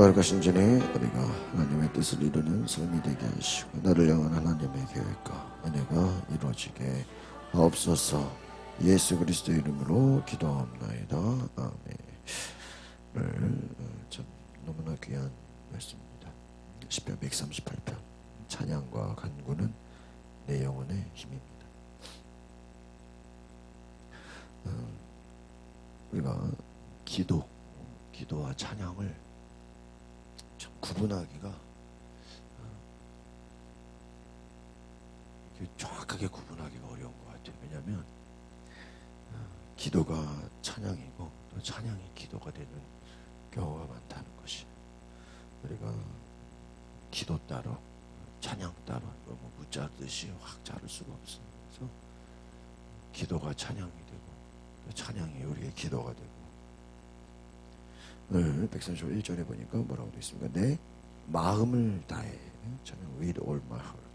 거룩하신 신전에 우리가 하나님의 뜻을 이루는 삶이 되게 하시고 나를 향한 하나님의 계획과 은혜가 이루어지게 하옵소서. 예수 그리스도 이름으로 기도하옵나이다. 아멘. 오늘 어, 참 너무나 귀한 말씀입니다. 시편 138편. 찬양과 간구는 내 영혼의 힘입니다. 어, 우리가 기도 기도와 찬양을 참 구분하기가 어, 정확하게 구분하기가 어려운 것 같아요. 왜냐하면 어, 기도가 찬양이고 또 찬양이 기도가 되는 경우가 많다는 것이 우리가 기도 따로 찬양 따로 이거 뭐 무자르듯이 확 자를 수가 없어요. 그래서 기도가 찬양이 되고 또 찬양이 우리의 기도가 되고. 오늘 135 1절에 보니까 뭐라고 되어 있습니까? 내 마음을 다해. 저는 with all my heart.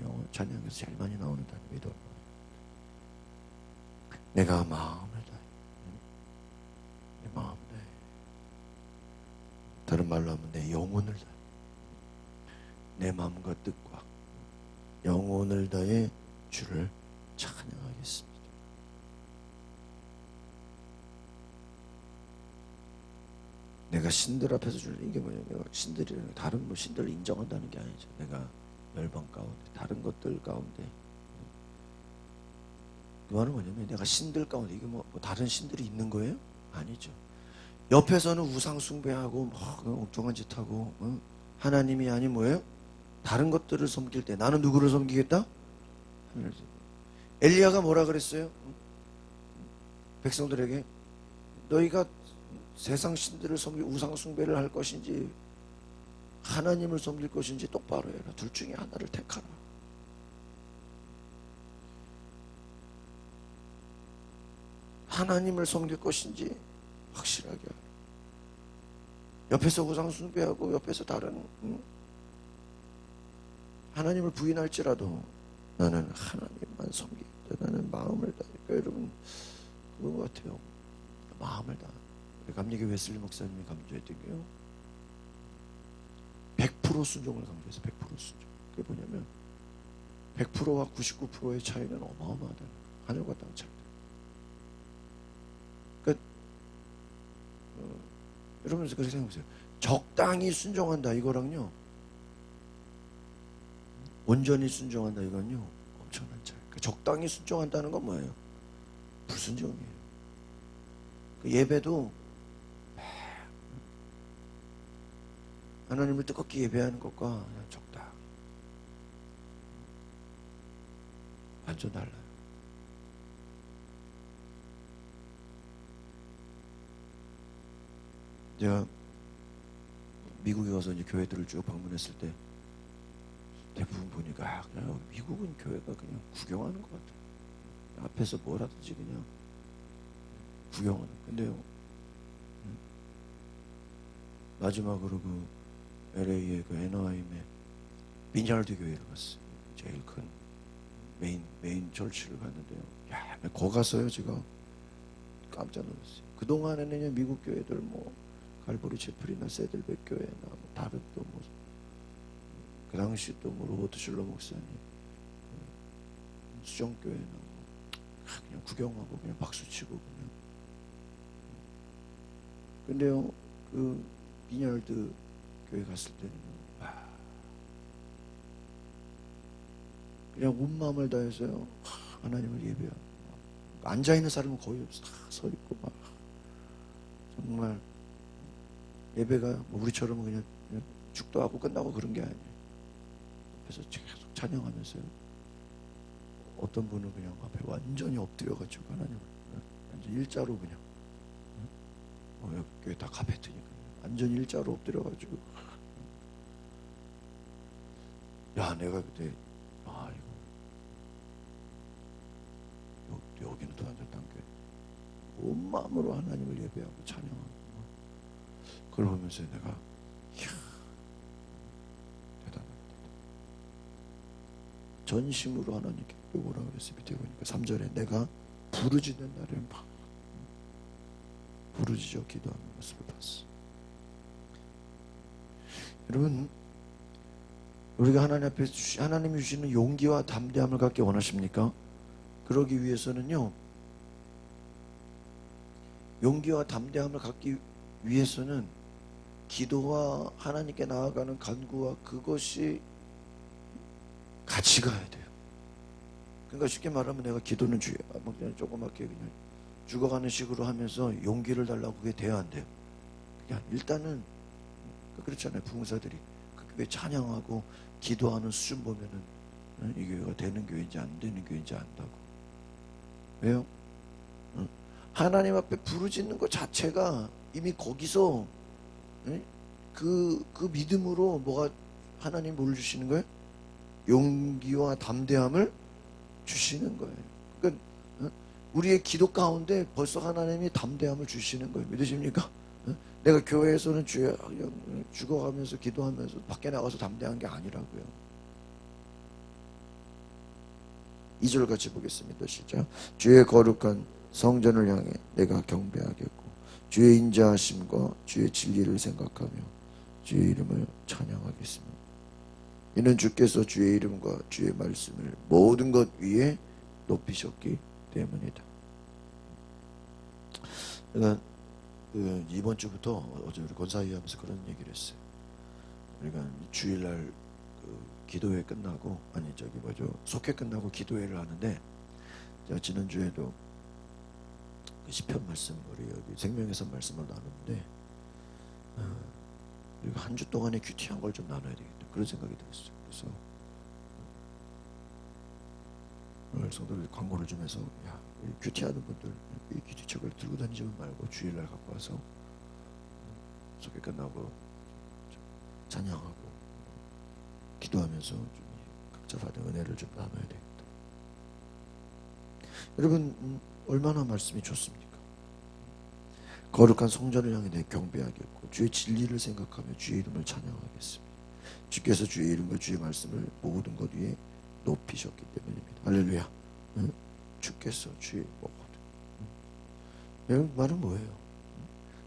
영어 찬양에서 제일 많이 나오는 단어 with all my heart. 내가 마음을 다해 내 마음을 다해 다른 말로 하면 내 영혼을 다해 내 마음과 뜻과 영혼을 다해 주를 찬양하겠습니다. 내가 신들 앞에서 주는 이게 뭐냐 내가 신들이라는 게 다른 뭐 신들을 인정한다는 게 아니죠. 내가 멸방 가운데 다른 것들 가운데. 그 말은 뭐냐면 내가 신들 가운데 이게 뭐, 뭐 다른 신들이 있는 거예요? 아니죠 옆에서는 우상 숭배하고 뭐 엉뚱한 짓 하고 어? 하나님이 아닌 뭐예요? 다른 것들을 섬길 때 나는 누구를 섬기겠다. 엘리야가 뭐라 그랬어요? 백성들에게 너희가 세상 신들을 섬기 우상 숭배를 할 것인지 하나님을 섬길 것인지 똑바로 해라. 둘 중에 하나를 택하라. 하나님을 섬길 것인지 확실하게. 옆에서 우상 숭배하고 옆에서 다른 음? 하나님을 부인할지라도 나는 하나님만 섬기겠다. 나는 마음을 다하니까 여러분 그런 것 같아요. 마음을 다. 감리교 웨슬리 목사님이 강조했던 게요. 100% 순종을 강조해서 100% 순종. 그게 뭐냐면 100%와 99%의 차이는 어마어마하다는 거예요. 하늘과 땅 차이. 그러니까 어, 여러분 그렇게 생각해보세요. 적당히 순종한다 이거랑요. 온전히 순종한다 이건요. 엄청난 차이. 그 적당히 순종한다는 건 뭐예요? 불순종이에요. 그 예배도 하나님을 뜨겁게 예배하는 것과 적당. 완전 달라요. 제가 미국에 가서 이제 교회들을 쭉 방문했을 때 대부분 보니까 아, 그냥 미국은 교회가 그냥 구경하는 것 같아요. 앞에서 뭐라든지 그냥 구경하는. 근데요, 음, 마지막으로 그 LA의 그 애너하임의 비냐르드 교회를 갔어요. 제일 큰 메인 메인 철치를 갔는데요. 야, 거 가서요 제가 깜짝 놀랐어요. 그 동안에는 미국 교회들 뭐 갈보리 채플이나 세들백 교회나 뭐 다른 또 뭐 그 당시 또뭐 로버트 슐러 목사님 수정 교회나 뭐 아, 그냥 구경하고 그냥 박수 치고 그냥. 근데요 그 비냐르드 교회 갔을 때는 와, 그냥 온 마음을 다해서요 하, 하나님을 예배하고 앉아 있는 사람은 거의 없어. 다서 있고 막. 정말 예배가 뭐 우리처럼 그냥, 그냥 축도 하고 끝나고 그런 게 아니에요. 그래서 계속 찬양하면서요. 어떤 분은 그냥 앞에 완전히 엎드려가지고 하나님 완전 일자로 그냥 어, 교회 다 카페트니까 완전 일자로 엎드려가지고. 야 내가 그때 아 이거. 여, 여기는 또 완전 딴 교회 온 마음으로 하나님을 예배하고 찬양하고 그걸 보면서 내가 이야 대단하다 전심으로 하나님께 오라고 그랬어요 밑에 보니까 3절에 내가 부르짖는 날을 막 부르짖어 기도하는 모습을 봤어 여러분 우리가 하나님 앞에 주시, 하나님이 주시는 용기와 담대함을 갖기 원하십니까? 그러기 위해서는요 용기와 담대함을 갖기 위해서는 기도와 하나님께 나아가는 간구와 그것이 같이 가야 돼요. 그러니까 쉽게 말하면 내가 기도는 주여, 뭐 그냥 조그맣게 그냥 죽어가는 식으로 하면서 용기를 달라고 그게 돼야 안 돼요. 그냥 일단은 그렇잖아요. 부흥사들이 그 교회 찬양하고 기도하는 수준 보면은 어, 이 교회가 되는 교회인지 안 되는 교회인지 안다고. 왜요? 어? 하나님 앞에 부르짖는 것 자체가 이미 거기서 예? 그, 그 믿음으로 뭐가 하나님 뭘 주시는 거예요? 용기와 담대함을 주시는 거예요. 그러니까 어? 우리의 기도 가운데 벌써 하나님이 담대함을 주시는 거예요. 믿으십니까? 어? 내가 교회에서는 주여 죽어가면서 기도하면서 밖에 나가서 담대한 게 아니라고요. 2절 같이 보겠습니다. 시작. 주의 거룩한 성전을 향해 내가 경배하겠고 주의 인자하심과 주의 진리를 생각하며 주의 이름을 찬양하겠습니다. 이는 주께서 주의 이름과 주의 말씀을 모든 것 위에 높이셨기 때문이다. 그 이번 주부터 어제 우리 권사위 하면서 그런 얘기를 했어요. 우리가 주일날 그 기도회 끝나고 아니 저기 뭐죠 속회 끝나고 기도회를 하는데 제가 지난 주에도 그 시편 말씀 우리 여기 생명에서 말씀을 나누는데 어, 우리가 한주 동안에 큐티한 걸 좀 나눠야 되겠다 그런 생각이 들었어요. 그래서 오늘 성도들 광고를 좀 해서 야이 큐티하는 분들 이 큐티책을 들고 다니지 말고 주일날 갖고 와서 속회 끝나고 찬양하고 기도하면서 좀 각자 받은 은혜를 좀 나눠야 되겠다. 여러분 음, 얼마나 말씀이 좋습니까? 거룩한 성전을 향해 내 경배하겠고 주의 진리를 생각하며 주의 이름을 찬양하겠습니다. 주께서 주의 이름과 주의 말씀을 모든 것 위에 높이셨기 때문입니다. 할렐루야. 응? 주께서 주의 모든. 여러분 말은 뭐예요?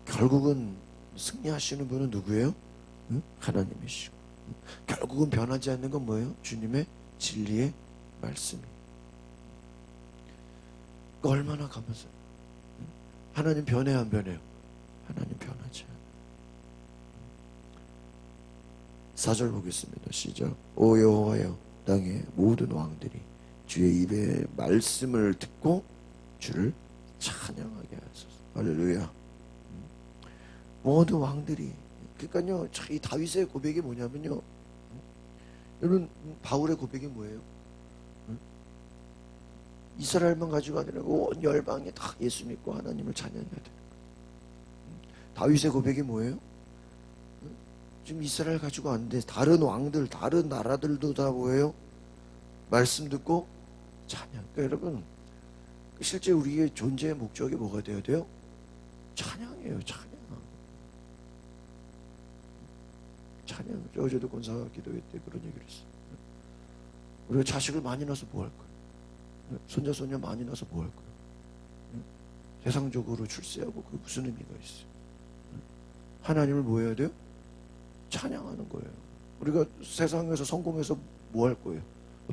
결국은 승리하시는 분은 누구예요? 응? 하나님이시고. 결국은 변하지 않는 건 뭐예요? 주님의 진리의 말씀이. 그 얼마나 감사해요. 하나님 변해요, 안 변해요? 하나님 변하지. 4절 보겠습니다. 시작. 오 여호와여 땅의 모든 왕들이 주의 입의 말씀을 듣고 주를 찬양하게 하소서. 할렐루야. 모든 왕들이 그러니까요. 참이 다윗의 고백이 뭐냐면요. 여러분 바울의 고백이 뭐예요? 응? 이스라엘만 가지고 아니라 온 열방이 다 예수 믿고 하나님을 찬양해야 돼. 다윗의 고백이 뭐예요? 응? 지금 이스라엘 가지고 안 돼. 다른 왕들, 다른 나라들도 다 뭐예요? 말씀 듣고 찬양. 그러니까 여러분 실제 우리의 존재의 목적이 뭐가 되어야 돼요? 찬양이에요. 찬양. 찬양. 어제도 권사 기도회 때 그런 얘기를 했어요. 우리가 자식을 많이 낳아서 뭐 할 거야? 손자 손녀 많이 낳아서 뭐 할 거야? 세상적으로 출세하고 그 무슨 의미가 있어요? 하나님을 뭐 해야 돼요? 찬양하는 거예요. 우리가 세상에서 성공해서 뭐 할 거예요?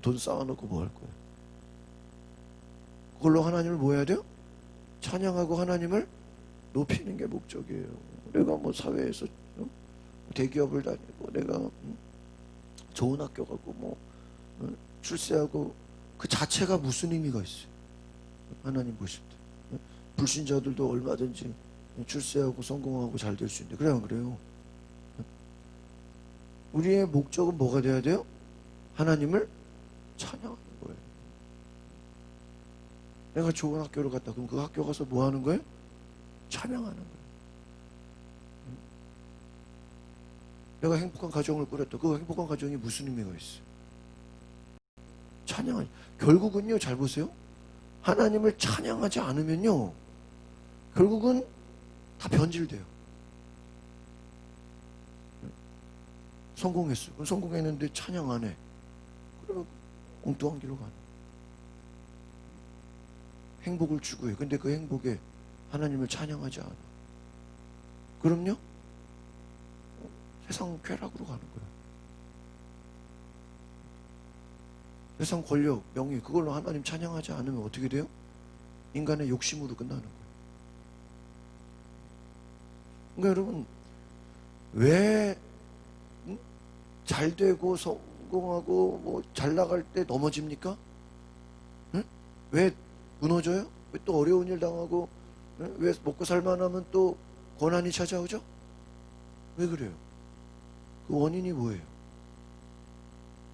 돈 쌓아놓고 뭐 할 거예요? 그걸로 하나님을 뭐 해야 돼요? 찬양하고 하나님을 높이는 게 목적이에요. 내가 뭐 사회에서 어? 대기업을 다니고 내가 음, 좋은 학교 가고 뭐 어? 출세하고 그 자체가 무슨 의미가 있어요? 하나님 보실 때 어? 불신자들도 얼마든지 출세하고 성공하고 잘 될 수 있는데 그래 안 그래요? 어? 우리의 목적은 뭐가 돼야 돼요? 하나님을 찬양하는 거예요. 내가 좋은 학교를 갔다 그럼 그 학교 가서 뭐 하는 거예요? 찬양하는 거예요. 내가 행복한 가정을 꾸렸다. 그 행복한 가정이 무슨 의미가 있어요? 찬양하니 결국은요 잘 보세요. 하나님을 찬양하지 않으면요 결국은 다 변질돼요. 성공했어. 성공했는데 찬양 안 해. 그래 엉뚱한 길로 가는. 행복을 추구해. 근데 그 행복에 하나님을 찬양하지 않아. 그럼요? 어, 세상 쾌락으로 가는 거야. 세상 권력, 명예 그걸로 하나님 찬양하지 않으면 어떻게 돼요? 인간의 욕심으로 끝나는 거예요. 그러니까 여러분 왜 잘 되고 성공하고 뭐 잘 나갈 때 넘어집니까? 응? 왜 무너져요? 왜 또 어려운 일 당하고 응? 왜 먹고 살만하면 또 고난이 찾아오죠? 왜 그래요? 그 원인이 뭐예요?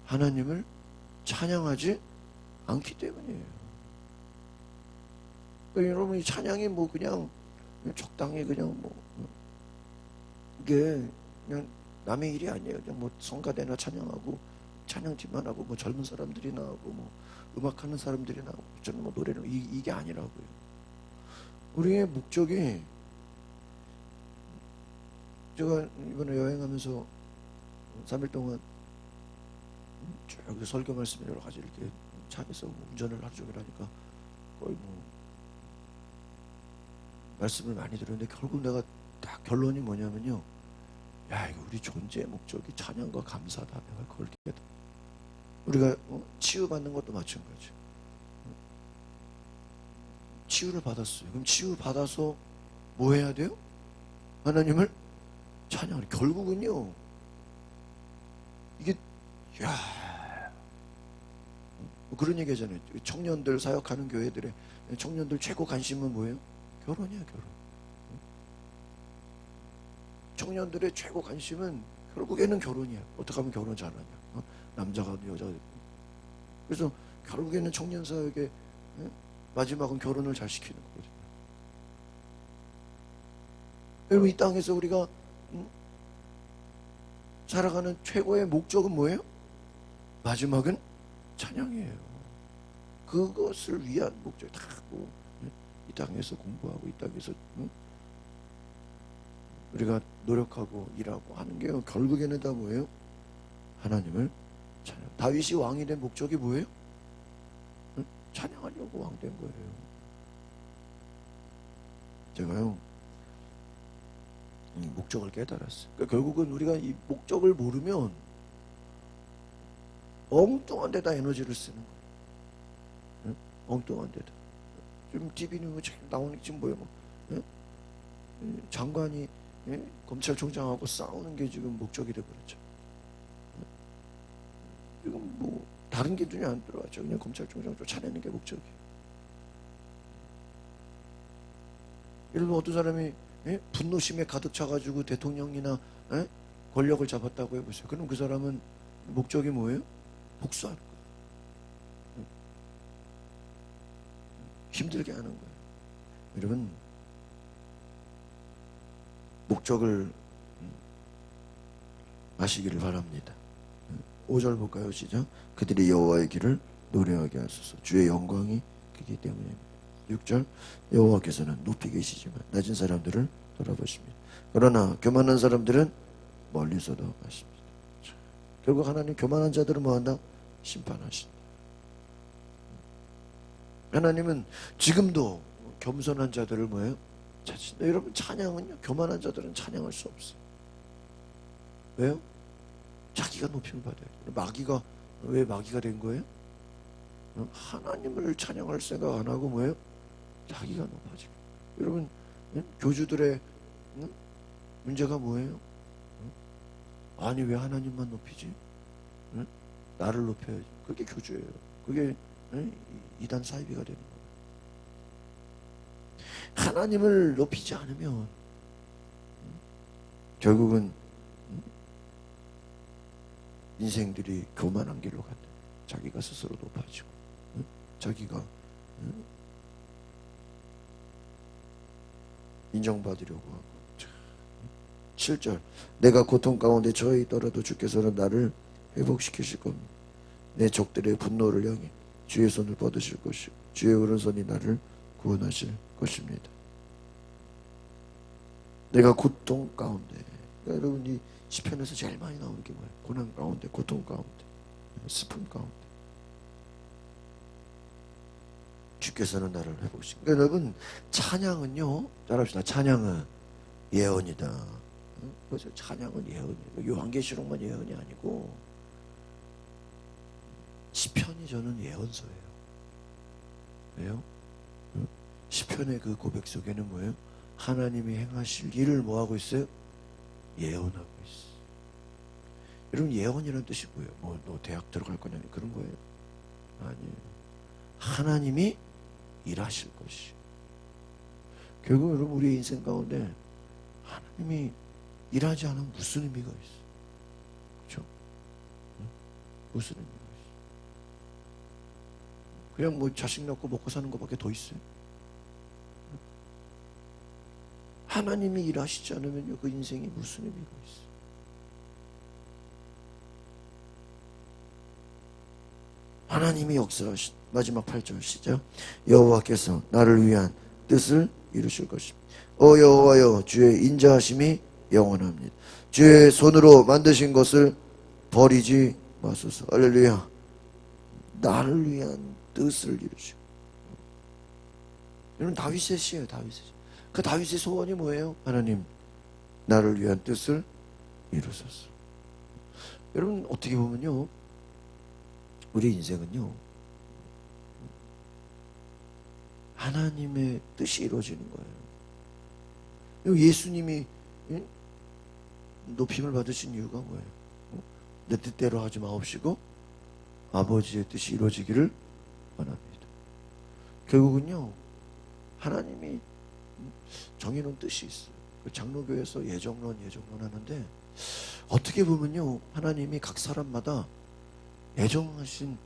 하나님을 찬양하지 않기 때문이에요. 그러니까 여러분 이 찬양이 뭐 그냥 적당히 그냥 뭐 이게 그냥 남의 일이 아니에요. 그냥 뭐 성가대나 찬양하고 찬양팀만 하고 뭐 젊은 사람들이 나오고 뭐 음악하는 사람들이 나오고 저는 뭐 노래는 이, 이게 아니라고요. 우리의 목적이 제가 이번에 여행하면서 3일 동안 쭉 설교 말씀 여러 가지 이렇게 차에서 뭐 운전을 하루 종일 하니까 거의 뭐 말씀을 많이 들었는데 결국 내가 딱 결론이 뭐냐면요. 야 이거 우리 존재의 목적이 찬양과 감사다. 내가 그걸 깨닫. 우리가 어, 치유받는 것도 마찬가지. 치유를 받았어요. 그럼 치유 받아서 뭐 해야 돼요? 하나님을 찬양을 결국은요. 이게 야뭐 그런 얘기 하잖아요. 청년들 사역하는 교회들의 청년들 최고 관심은 뭐예요? 결혼이야 결혼. 청년들의 최고 관심은 결국에는 결혼이야. 어떻게 하면 결혼 잘하냐. 어? 남자가 여자가. 그래서 결국에는 청년 사역의 어? 마지막은 결혼을 잘 시키는 거거든요. 여러분 이 땅에서 우리가 음? 살아가는 최고의 목적은 뭐예요? 마지막은 찬양이에요. 그것을 위한 목적이 다 뭐, 이 땅에서 공부하고 이 땅에서 응? 우리가 노력하고 일하고 하는 게 결국에는 다 뭐예요? 하나님을 찬양. 다윗이 왕이 된 목적이 뭐예요? 응? 찬양하려고 왕 된 거예요. 제가요 이 목적을 깨달았어요. 그러니까 결국은 우리가 이 목적을 모르면 엉뚱한 데다 에너지를 쓰는 거예요. 응? 엉뚱한 데다. 지금 TV는 나오는 게 지금 뭐예요? 뭐, 응? 이 장관이 예? 검찰총장하고 싸우는 게 지금 목적이 돼버렸죠. 응? 지금 뭐 다른 게 눈에 안 들어왔죠. 그냥 검찰총장 쫓아내는 게 목적이에요. 예를 들어 어떤 사람이 예? 분노심에 가득 차가지고 대통령이나 예? 권력을 잡았다고 해보세요. 그럼 그 사람은 목적이 뭐예요? 복수하는 거예요. 응. 힘들게 하는 거예요. 여러분 목적을 음, 아시기를 바랍니다. 5절 볼까요? 시작. 그들이 여호와의 길을 노래하게 하소서. 주의 영광이 그기 때문에. 6절 여호와께서는 높이 계시지만 낮은 사람들을 돌아보십니다. 그러나 교만한 사람들은 멀리서도 하십니다. 자, 결국 하나님 교만한 자들을 뭐한다? 심판하신다. 하나님은 지금도 겸손한 자들을 뭐예요? 찾으신다. 여러분 찬양은요 교만한 자들은 찬양할 수 없어요. 왜요? 자기가 높임을 받아요. 마귀가 왜 마귀가 된 거예요? 어? 하나님을 찬양할 생각 안 하고 뭐예요? 자기가 높아지고. 여러분 응? 교주들의 응? 문제가 뭐예요? 응? 아니 왜 하나님만 높이지? 응? 나를 높여야지. 그게 교주예요. 그게 응? 이단 사이비가 되는 거예요. 하나님을 높이지 않으면 응? 결국은 응? 인생들이 교만한 길로 간다. 자기가 스스로 높아지고 응? 자기가 응? 인정받으려고 하고 참. 7절 내가 고통 가운데 처해 있더라도 주께서는 나를 회복시키실 겁니다. 내 적들의 분노를 향해 주의 손을 뻗으실 것이고 주의 오른손이 나를 구원하실 것입니다. 내가 고통 가운데. 그러니까 여러분 이 시편에서 제일 많이 나오는 게 뭐예요? 고난 가운데, 고통 가운데, 슬픔 가운데. 주께서는 나를 회복시. 그러니까 여러분 찬양은요. 따라합시다. 찬양은 예언이다. 응? 그래서 찬양은 예언이에요. 요한계시록만 예언이 아니고 시편이 저는 예언서예요. 왜요? 응? 시편의 그 고백 속에는 뭐예요? 하나님이 행하실 일을 뭐 하고 있어요? 예언하고 있어. 여러분 예언이라는 뜻이 뭐예요? 뭐 너 대학 들어갈 거냐 그런 거예요? 아니에요. 하나님이 일하실 것이. 결국 여러분 우리 인생 가운데 하나님이 일하지 않으면 무슨 의미가 있어? 그렇죠? 응? 무슨 의미가 있어? 그냥 뭐 자식 낳고 먹고 사는 것밖에 더 있어요? 하나님이 일하시지 않으면요 그 인생이 무슨 의미가 있어? 하나님이 역사하신 마지막 8절 시작 여호와께서 나를 위한 뜻을 이루실 것입니다. 어 여호와여 주의 인자하심이 영원합니다. 주의 손으로 만드신 것을 버리지 마소서. 할렐루야. 나를 위한 뜻을 이루시고. 여러분 다윗의 시예요. 다윗의 시. 그 다윗의 소원이 뭐예요? 하나님 나를 위한 뜻을 이루소서. 여러분 어떻게 보면요. 우리 인생은요. 하나님의 뜻이 이루어지는 거예요. 예수님이 응? 높임을 받으신 이유가 뭐예요? 어? 내 뜻대로 하지 마옵시고 아버지의 뜻이 이루어지기를 원합니다. 결국은요. 하나님이 정해놓은 뜻이 있어요. 그 장로교에서 예정론 예정론 하는데 어떻게 보면요. 하나님이 각 사람마다 예정하신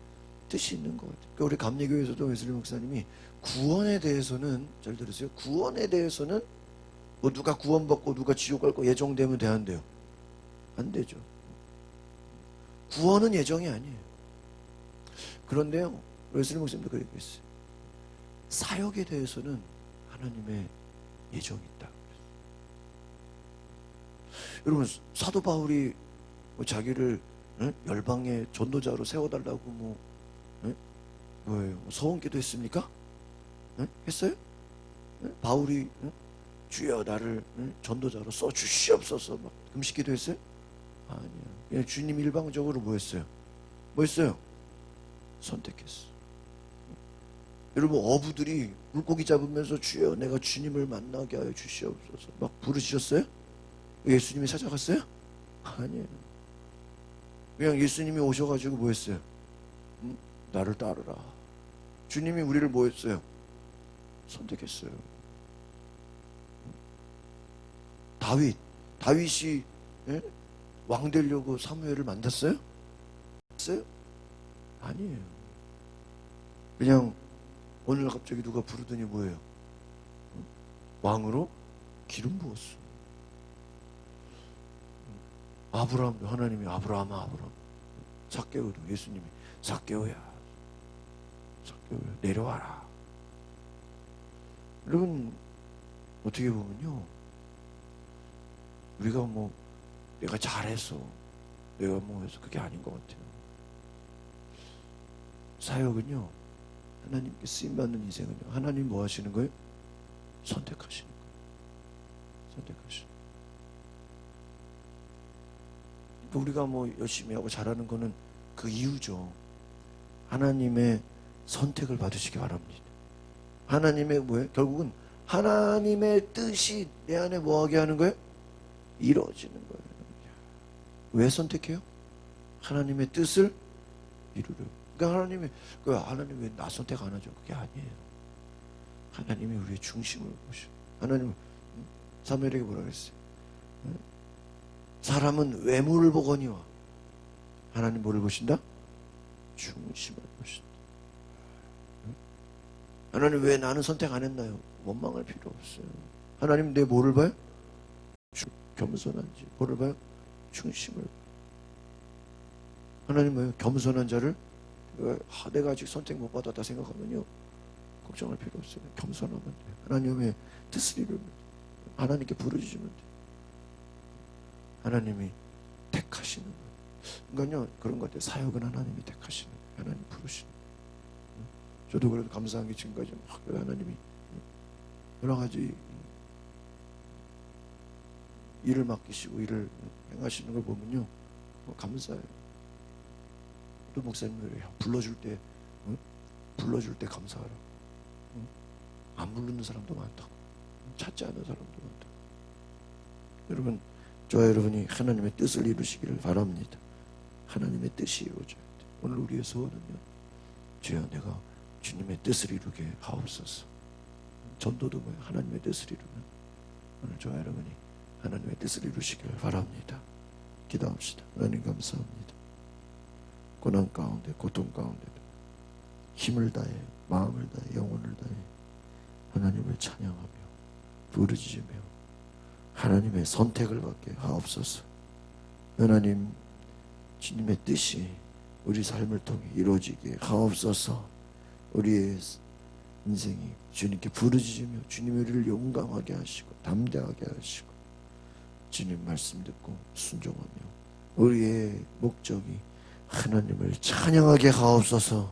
뜻이 있는 것 같아요. 그러니까 우리 감리교에서도 웨슬리 목사님이 구원에 대해서는 잘 들으세요. 구원에 대해서는 뭐 누가 구원받고 누가 지옥 갈 거 예정되면 돼안 돼요? 안 되죠. 구원은 예정이 아니에요. 그런데요. 웨슬리 목사님도 그렇게 했어요. 사역에 대해서는 하나님의 예정이 있다. 여러분 사도 바울이 뭐 자기를 예? 열방의 전도자로 세워달라고 뭐 예? 뭐예요? 서원기도 했습니까? 예? 했어요? 예? 바울이 예? 주여 나를 예? 전도자로 써 주시옵소서 막 금식기도 했어요? 아니요. 그냥 주님 일방적으로 뭐 했어요? 뭐 했어요? 선택했어. 여러분 어부들이 물고기 잡으면서 주여 내가 주님을 만나게 하여 주시옵소서 막 부르셨어요? 예수님이 찾아갔어요? 아니에요. 그냥 예수님이 오셔가지고 뭐 했어요? 응? 나를 따르라. 주님이 우리를 뭐 했어요? 선택했어요. 다윗, 다윗이 예? 왕 되려고 사무엘을 만났어요? 했어요? 아니에요. 그냥 오늘 갑자기 누가 부르더니 뭐예요? 응? 왕으로 기름 부었어. 아브라함도 하나님이 아브라함아 아브라함 삭개오도 예수님이 삭개오야 삭개오야 내려와라 여러분 어떻게 보면요 우리가 뭐 내가 잘해서 내가 뭐 해서 그게 아닌 것 같아요 사역은요 하나님께 쓰임받는 인생은요 하나님 뭐 하시는 거예요? 선택하시는 거예요 선택하시는 거예요 우리가 뭐 열심히 하고 잘하는 거는 그 이유죠. 하나님의 선택을 받으시기 바랍니다. 하나님의 뭐예요? 결국은 하나님의 뜻이 내 안에 뭐하게 하는 거예요? 이루어지는 거예요. 왜 선택해요? 하나님의 뜻을 이루려. 그러니까 하나님이 그 하나님 왜 나 선택 안 하죠? 그게 아니에요. 하나님이 우리의 중심을 보셔. 하나님 사무엘에게 뭐라 그랬어요? 사람은 외모를 보거니와 하나님 뭐를 보신다? 중심을 보신다. 하나님 왜 나는 선택 안 했나요? 원망할 필요 없어요. 하나님 내 뭐를 봐요? 주- 겸손한지 뭐를 봐요? 중심을. 하나님 뭐예요? 겸손한 자를 아, 내가 아직 선택 못 받았다 생각하면요 걱정할 필요 없어요. 겸손하면 돼요. 하나님의 뜻을 이룹니다. 하나님께 부르짖으면 돼. 하나님이 택하시는 거예요. 그러니까요 그런 것 같아요. 사역은 하나님이 택하시는 거예요. 하나님 부르시는 거예요. 저도 그래도 감사한 게 지금까지 막 하나님이 여러 가지 일을 맡기시고 일을 행하시는 걸 보면요 뭐 감사해요. 또 목사님들이 불러줄 때 어? 불러줄 때 감사하라. 어? 안 부르는 사람도 많다고 찾지 않는 사람도 많다고. 여러분 저와 여러분이 하나님의 뜻을 이루시기를 바랍니다. 하나님의 뜻이 이루어져야 돼. 오늘 우리의 소원은요. 주여 내가 주님의 뜻을 이루게 하옵소서. 전도도 뭐예요? 하나님의 뜻을 이루는 오늘 저와 여러분이 하나님의 뜻을 이루시기를 바랍니다. 기도합시다. 하나님 감사합니다. 고난 가운데 고통 가운데도 힘을 다해 마음을 다해 영혼을 다해 하나님을 찬양하며 부르짖으며 하나님의 선택을 받게 하옵소서. 하나님 주님의 뜻이 우리 삶을 통해 이루어지게 하옵소서. 우리의 인생이 주님께 부르짖으며 주님이 우리를 용감하게 하시고 담대하게 하시고 주님 말씀 듣고 순종하며 우리의 목적이 하나님을 찬양하게 하옵소서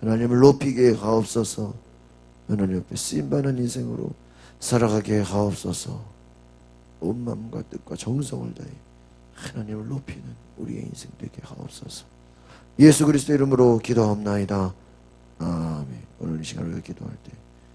하나님을 높이게 하옵소서 하나님 앞에 쓰임받는 인생으로 살아가게 하옵소서. 온 마음과 뜻과 정성을 다해 하나님을 높이는 우리의 인생 되게 하옵소서. 예수 그리스도 이름으로 기도합나이다. 아멘. 오늘 이 시간 우리가 기도할 때